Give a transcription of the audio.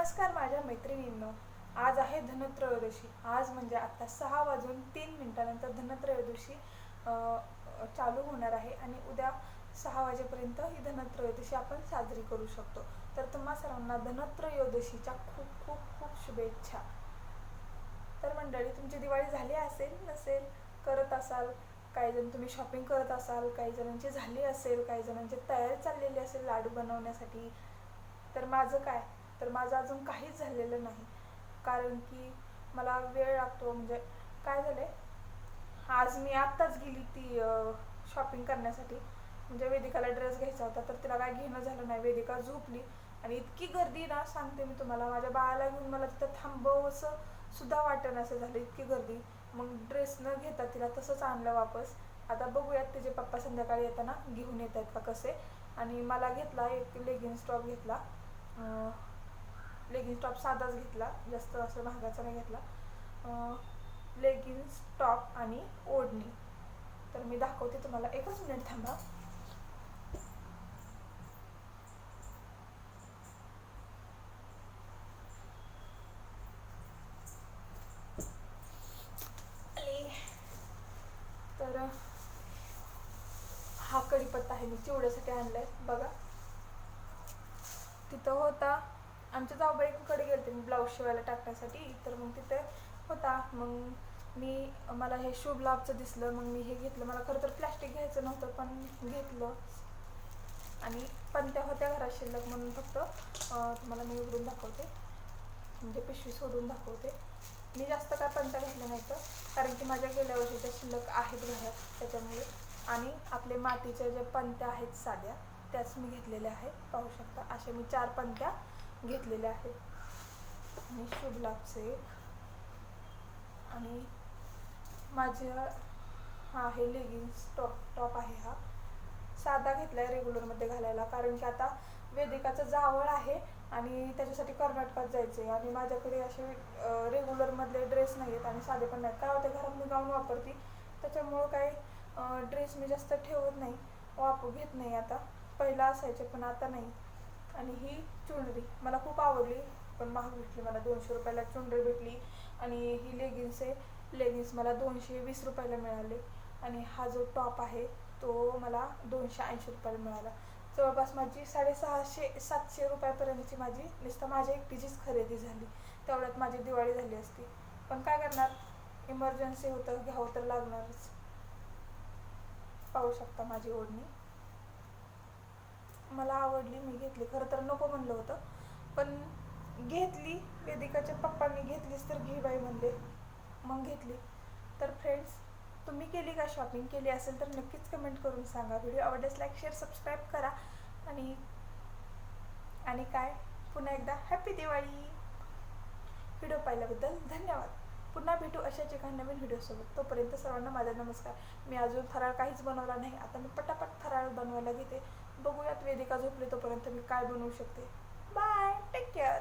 नमस्कार माझ्या मैत्रिणींनो. आज आहे धनत्रयोदशी. आज म्हणजे आत्ता सहा वाजून तीन मिनटानंतर धनत्रयोदशी चालू होणार आहे आणि उद्या सहा वाजेपर्यंत ही धनत्रयोदशी आपण साजरी करू शकतो. तर तुम्हा सर्वांना धनत्रयोदशीच्या खूप खूप खूप शुभेच्छा. तर मंडळी तुमची दिवाळी झाली असेल नसेल करत असाल काही जण तुम्ही शॉपिंग करत असाल काही जणांची झाली असेल काही जणांची तयारी चाललेली असेल लाडू बनवण्यासाठी तर माझं काय? तर माझं अजून काहीच झालेलं नाही. कारण की मला वेळ लागतो. म्हणजे काय झालं आहे आज मी आत्ताच गेली ती शॉपिंग करण्यासाठी. म्हणजे वेदिकाला ड्रेस घ्यायचा होता तर तिला काय घेणं झालं नाही. वेदिका झोपली. आणि इतकी गर्दी ना सांगते मी तुम्हाला. माझ्या बाळाला घेऊन मला तिथं थांबवसं सुद्धा वाटण असं झालं. इतकी गर्दी. मग ड्रेस न घेता तिला तसंच आणलं वापस. आता बघूयात तिचे पप्पा संध्याकाळी येताना घेऊन येत आहेत का कसे. आणि मला घेतला एक लेगिन्स टॉप घेतला. लेगिन्स टॉप साधाच घेतला. जास्त असं महागाचा नाही घेतला. लेगिन्स टॉप आणि ओढणी. तर मी दाखवते तुम्हाला. एकच मिनिट थांबा. तर हा कढीपत्ता आहे मी चिवड्यासाठी आणलाय. बघा. तिथं होता आमच्या जाऊबाईकडे गेलते मी ब्लाऊज शिवायला टाकण्यासाठी. तर मग तिथे होता. मग मी मला हे शुभ लाभचं दिसलं. मग मी हे घेतलं. मला खरं तर प्लॅस्टिक घ्यायचं नव्हतं पण घेतलं. आणि पंत्या होत्या घरात शिल्लक म्हणून फक्त तुम्हाला मी उघडून दाखवते. म्हणजे पिशवी सोडून दाखवते. मी जास्त काय पंत्या घातल्या नाही तर. कारण की माझ्या गेल्या वर्षीच्या शिल्लक आहेत घरात त्याच्यामुळे. आणि आपले मातीच्या ज्या पंत्या आहेत साध्या त्याच मी घेतलेल्या आहेत. पाहू शकता. अशा मी चार पंत्या घेतलेले आहेत. आणि शुभ लाभचे एक आणि माझ्या हा आहे लेगिन्स टॉप टॉप आहे हा. साधा घेतला आहे रेग्युलरमध्ये घालायला कारण की आता वेदिकाचं जावळ आहे आणि त्याच्यासाठी कर्नाटकात जायचं आहे आणि माझ्याकडे असे रेग्युलरमधले ड्रेस नाही आहेत आणि साधे पण नाहीत काय होते घरात मी गाऊन वापरते त्याच्यामुळं काही ड्रेस मी जास्त ठेवत नाही वापर घेत नाही आता. पहिला असायचे पण आता नाही. आणि ही चुंडरी मला खूप आवडली. पण महाग भेटली मला दोनशे रुपयाला चुंडरी भेटली. आणि ही लेगिन्स आहे. लेगिन्स मला दोनशे वीस रुपयाला मिळाले. आणि हा जो टॉप आहे तो मला दोनशे ऐंशी रुपयाला मिळाला. जवळपास माझी साडेसहाशे सातशे रुपयापर्यंतची माझी नुसतं माझ्या एकटीचीच खरेदी झाली. तेवढ्यात माझी दिवाळी झाली असती. पण काय करणार? इमर्जन्सी होतं घ्यावं तर लागणारच. पाहू शकता माझी ओढणी. मला आवडली मी घेतली. खरं तर नको म्हणलं होतं. पण घेतली. वेदिकाच्या पप्पांनी घेतलीच तर घे बाई म्हणले. मग घेतली. तर फ्रेंड्स तुम्ही केली का शॉपिंग केली असेल तर नक्कीच कमेंट करून सांगा. व्हिडिओ आवडल्यास लाईक शेअर सबस्क्राईब करा. आणि आणि काय? पुन्हा एकदा हॅपी दिवाळी! व्हिडिओ पाहिल्याबद्दल धन्यवाद. पुन्हा भेटू अशाच एका नवीन व्हिडिओसोबत तोपर्यंत सर्वांना माझा नमस्कार. मी अजून फराळ काहीच बनवला नाही. आता मी पटापट फराळ बनवायला घेते. बघूयात वेदिका झोपली तोपर्यंत मी काय बनवू शकते. Bye take care